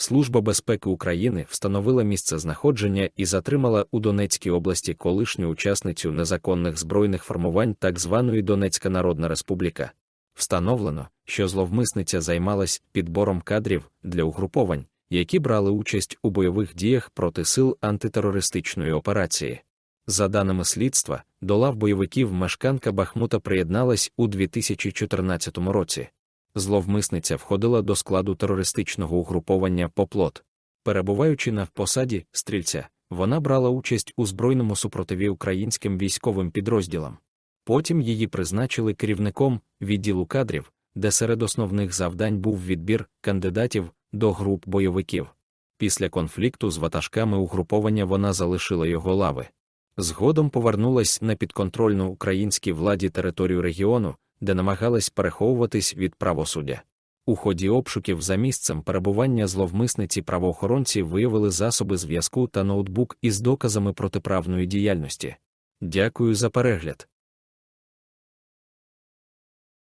Служба безпеки України встановила місце знаходження і затримала у Донецькій області колишню учасницю незаконних збройних формувань так званої Донецька Народна Республіка. Встановлено, що зловмисниця займалась підбором кадрів для угруповань, які брали участь у бойових діях проти сил антитерористичної операції. За даними слідства, до лав бойовиків мешканка Бахмута приєдналась у 2014 році. Зловмисниця входила до складу терористичного угруповання Поплот. Перебуваючи на посаді стрільця, вона брала участь у збройному супротиві українським військовим підрозділам. Потім її призначили керівником відділу кадрів, де серед основних завдань був відбір кандидатів до груп бойовиків. Після конфлікту з ватажками угруповання вона залишила його лави. Згодом повернулась на підконтрольну українській владі територію регіону, де намагалась переховуватись від правосуддя. У ході обшуків за місцем перебування зловмисниці правоохоронці виявили засоби зв'язку та ноутбук із доказами протиправної діяльності. Дякую за перегляд.